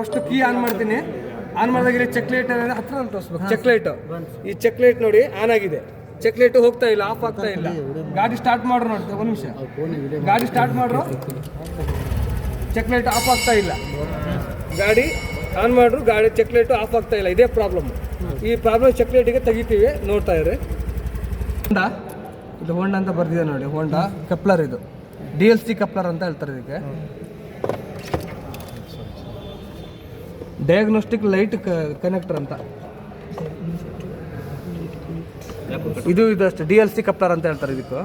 First key on ಮಾಡ್ತೀನಿ. On ಮಾಡಿದಾಗ ಇಲ್ಲಿ ಚೆಕ್ ಲೈಟ್ ಹತ್ರ ತೋರಿಸ್ಬೇಕು. ಚೆಕ್ ಲೈಟ್ ಈ ಚೆಕ್ ಲೈಟ್ ನೋಡಿ ಆನ್ ಆಗಿದೆ. ಚೆಕ್ ಲೈಟ್ ಹೋಗ್ತಾ ಇಲ್ಲ ಆಫ್ ಆಗ್ತಾ ಇಲ್ಲ. ಗಾಡಿ ಸ್ಟಾರ್ಟ್ ಮಾಡ್ರು ನೋಡಿ ಒಂದು ನಿಮಿಷ. ಗಾಡಿ ಸ್ಟಾರ್ಟ್ ಮಾಡ್ರು. ಚೆಕ್ ಲೈಟ್ ಆಫ್ ಆಗ್ತಾ ಇಲ್ಲ. ಗಾಡಿ ಆನ್ ಮಾಡ್ರು ಗಾಡಿ ಚೆಕ್ ಲೈಟ್ ಆಫ್ ಆಗ್ತಾ ಇಲ್ಲ. ಇದೇ ಪ್ರಾಬ್ಲಮ್ ಈ ಪ್ರಾಬ್ಲಮ್ ಚೆಕ್ ಲೈಟಿಗೆ ತೆಗಿತೀವಿ ನೋಡ್ತಾ ಇರಿ. ಹೋಂಡಾ ಇದು ಹೋಂಡಾ ಅಂತ ಬರ್ದಿದೆ ನೋಡಿ ಹೋಂಡಾ ಕಪ್ಲರ್ ಇದು. ಡಿ ಎಲ್ ಸಿ ಕಪ್ಲರ್ ಅಂತ ಹೇಳ್ತಾರೆ ಇದಕ್ಕೆ. ಡಯಾಗ್ನೋಸ್ಟಿಕ್ ಲೈಟ್ ಕನೆಕ್ಟರ್ ಅಂತ. ಇದು ಇದಷ್ಟು ಡಿ ಎಲ್ ಸಿ ಕಪ್ಲರ್ ಅಂತ ಹೇಳ್ತಾರೆ ಇದಕ್ಕೆ.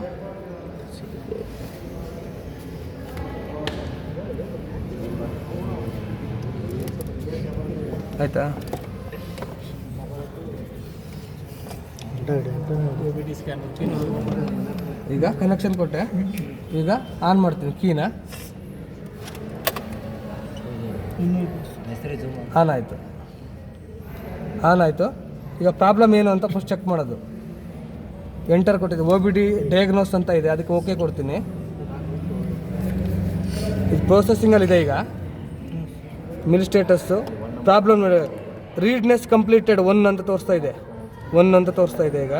ಆಯ್ತಾ? ಈಗ ಕನೆಕ್ಷನ್ ಕೊಟ್ಟೆ. ಈಗ ಆನ್ ಮಾಡ್ತೀನಿ ಕೀನ ಆನ್ ಆಯಿತು. ಆನ್ ಆಯಿತು. ಈಗ ಪ್ರಾಬ್ಲಮ್ ಏನು ಅಂತ ಫಸ್ಟ್ ಚೆಕ್ ಮಾಡೋದು. ಎಂಟರ್ ಕೊಟ್ಟಿದೆ. ಒ ಬಿ ಡಿ ಡಯಾಗ್ನೋಸ್ ಅಂತ ಇದೆ. ಅದಕ್ಕೆ ಓಕೆ ಕೊಡ್ತೀನಿ. ಇದು ಪ್ರೊಸೆಸಿಂಗಲ್ಲಿ ಇದೆ ಈಗ. MIL status problem readiness completed one ಅಂತ ತೋರಿಸ್ತಾ ಇದೆ. ಒನ್ ಅಂತ ತೋರಿಸ್ತಾ ಇದೆ ಈಗ.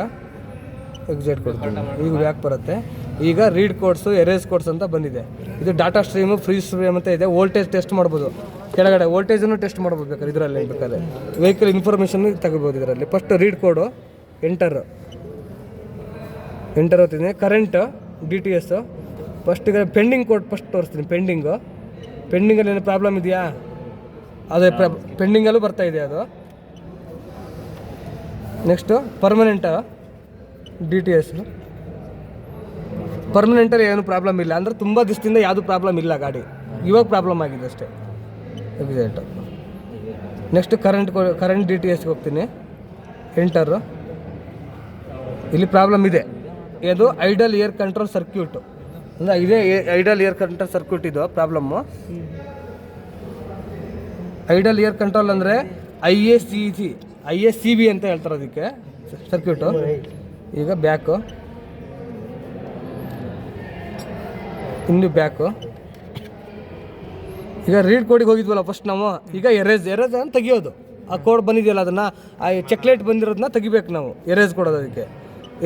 ಎಕ್ಸಾಕ್ಟ್ ಕೊಡ್ತೀನಿ. ಈಗ ಬ್ಯಾಕ್ ಬರುತ್ತೆ. ಈಗ ರೀಡ್ ಕೋಡ್ಸು ಎರೇಸ್ ಕೋಡ್ಸ್ ಅಂತ ಬಂದಿದೆ. ಇದು ಡಾಟಾ ಸ್ಟ್ರೀಮು ಫ್ರೀ ಸ್ಟ್ರೀಮ್ ಅಂತ ಇದೆ. ವೋಲ್ಟೇಜ್ ಟೆಸ್ಟ್ ಮಾಡ್ಬೋದು. ಕೆಳಗಡೆ ವೋಲ್ಟೇಜನ್ನು ಟೆಸ್ಟ್ ಮಾಡ್ಬೋದು ಬೇಕಾದ್ರೆ ಇದರಲ್ಲಿ ಬೇಕಾದ್ರೆ. ವೆಹಿಕಲ್ ಇನ್ಫಾರ್ಮೇಷನ್ ತಗೋಬೋದು ಇದರಲ್ಲಿ. First read code enter enter ಓದ್ತೀನಿ current D T S first ಈಗ ಪೆಂಡಿಂಗ್ ಕೋಡ್ ಫಸ್ಟ್ ತೋರಿಸ್ತೀನಿ. ಪೆಂಡಿಂಗು ಪೆಂಡಿಂಗಲ್ಲಿ ಏನು ಪ್ರಾಬ್ಲಮ್ ಇದೆಯಾ? ಅದೇ ಪೆಂಡಿಂಗಲ್ಲೂ ಬರ್ತಾ ಇದೆ ಅದು? Next permanent D T S ಪರ್ಮನೆಂಟಲ್ಲಿ ಏನು ಪ್ರಾಬ್ಲಮ್ ಇಲ್ಲ. ಅಂದರೆ ತುಂಬ ದಿವಸದಿಂದ ಯಾವುದು ಪ್ರಾಬ್ಲಮ್ ಇಲ್ಲ ಗಾಡಿ. ಇವಾಗ ಪ್ರಾಬ್ಲಮ್ ಆಗಿದೆ ಅಷ್ಟೇ. Exact next current current D T ಎಸ್ಗೆ ಹೋಗ್ತೀನಿ. ಎಂಟರು ಇಲ್ಲಿ ಪ್ರಾಬ್ಲಮ್ ಇದೆ. ಇದು ಐಡಲ್ ಏರ್ ಕಂಟ್ರೋಲ್ ಸರ್ಕ್ಯೂಟು ಅಂದರೆ ಇದೇ ಐಡಲ್ ಏರ್ ಕಂಟ್ರೋಲ್ ಸರ್ಕ್ಯೂಟ್ ಇದು ಪ್ರಾಬ್ಲಮ್ಮು ಐಡಲ್ ಏರ್ ಕಂಟ್ರೋಲ್ ಅಂದರೆ I A C G I S C B ಅಂತ ಹೇಳ್ತಾರೆ ಅದಕ್ಕೆ. ಸರ್ಕ್ಯೂಟು ಈಗ ಬ್ಯಾಕು ಇನ್ನು ಬ್ಯಾಕು ಈಗ ರೀಡ್ ಕೋಡಿಗೆ ಹೋಗಿದ್ವಲ್ಲ ಫಸ್ಟ್ ನಾವು, ಈಗ ಎರೇಸ್ ಎರೇಸ್ ಅಂತ ತೆಗಿಯೋದು. ಆ ಕೋಡ್ ಬಂದಿದೆಯಲ್ಲ ಅದನ್ನು, ಆ ಚೆಕ್ಲೇಟ್ ಬಂದಿರೋದನ್ನ ತೆಗಿಬೇಕು ನಾವು ಎರೇಸ್ ಕೊಡೋದು ಅದಕ್ಕೆ.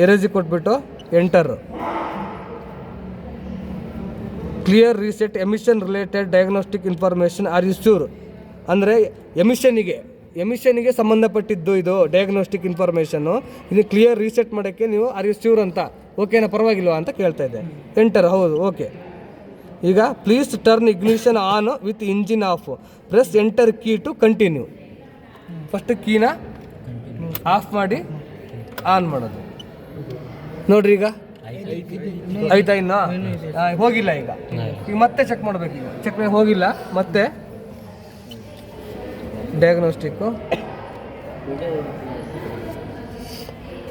ಎರೇಜಿಗೆ ಕೊಟ್ಬಿಟ್ಟು enter clear reset emission related diagnostic information are you sure ಅಂದರೆ ಎಮಿಷನಿಗೆ ಎಮಿಷನಿಗೆ ಸಂಬಂಧಪಟ್ಟಿದ್ದು ಇದು ಡಯಾಗ್ನೋಸ್ಟಿಕ್ ಇನ್ಫಾರ್ಮೇಷನ್ನು ಇದು ಕ್ಲಿಯರ್ ರೀಸೆಟ್ ಮಾಡೋಕ್ಕೆ ನೀವು ಆರ್ ಯು ಅಂತ ಓಕೆನಾ ಪರವಾಗಿಲ್ವಾ ಅಂತ ಕೇಳ್ತಾ ಇದ್ದೆ. ಎಂಟರ್ ಹೌದು ಓಕೆ ಈಗ please turn ignition on with engine off press enter key to continue first ಕೀನ off ಮಾಡಿ ಆನ್ ಮಾಡೋದು. ನೋಡ್ರಿ ಈಗ. ಆಯ್ತಾ ಇನ್ನು ಹೋಗಿಲ್ಲ ಈಗ. ಈಗ ಮತ್ತೆ ಚೆಕ್ ಮಾಡ್ಬೇಕು ಈಗ. ಚೆಕ್ ಹೋಗಿಲ್ಲ, ಮತ್ತೆ ಡಯಾಗ್ನೋಸ್ಟಿಕ್ಕು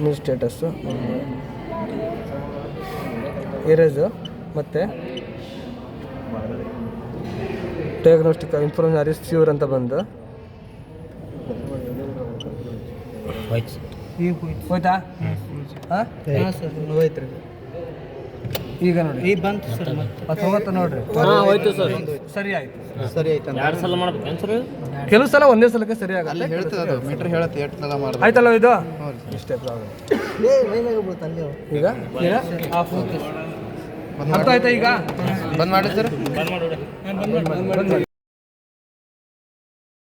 ನ್ಯೂ ಸ್ಟೇಟಸ್ಸು ಎರೇಜು ಮತ್ತು ಡಯಾಗ್ನೋಸ್ಟಿಕ್ ಇನ್ಫಾರ್ಮೇಷನ್ ಅರಿಸ್ ಫ್ಯೂರ್ ಅಂತ ಬಂದು. ಹೋಯ್ತಾ. ಹಾಂ? ಈಗ ನೋಡಿ. ಈಗ ಬಂತು ಸರ್ ಅದು ಹೋಗತ್ತೆ ನೋಡ್ರಿ. ಹೋಯ್ತು ಸರ್. ಸರಿ ಆಯ್ತು ಸರಿ. ಆಯ್ತು ಎರಡು ಸಲ ಮಾಡ್ಬೇಕು. ಸರ್ ಕೆಲವು ಸಲ ಒಂದೇ ಸಲಕ್ಕೆ ಸರಿ ಆಗಲ್ಲ ಹೇಳ್ತದೆ ಅದು. ಮೀಟರ್ ಹೇಳತ್ತೆ ಎಷ್ಟು ಸಲ ಮಾಡಿ ಆಯ್ತಲ್ಲ ಇದು? ಇಷ್ಟೇ ಪ್ರಾಬ್ಲಮ್ ಈಗ? ಈಗ? ಆಫ್ ಅರ್ಥ ಆಯ್ತಾ ಈಗ? ಬಂದ್ ಮಾಡಿ ಸರ್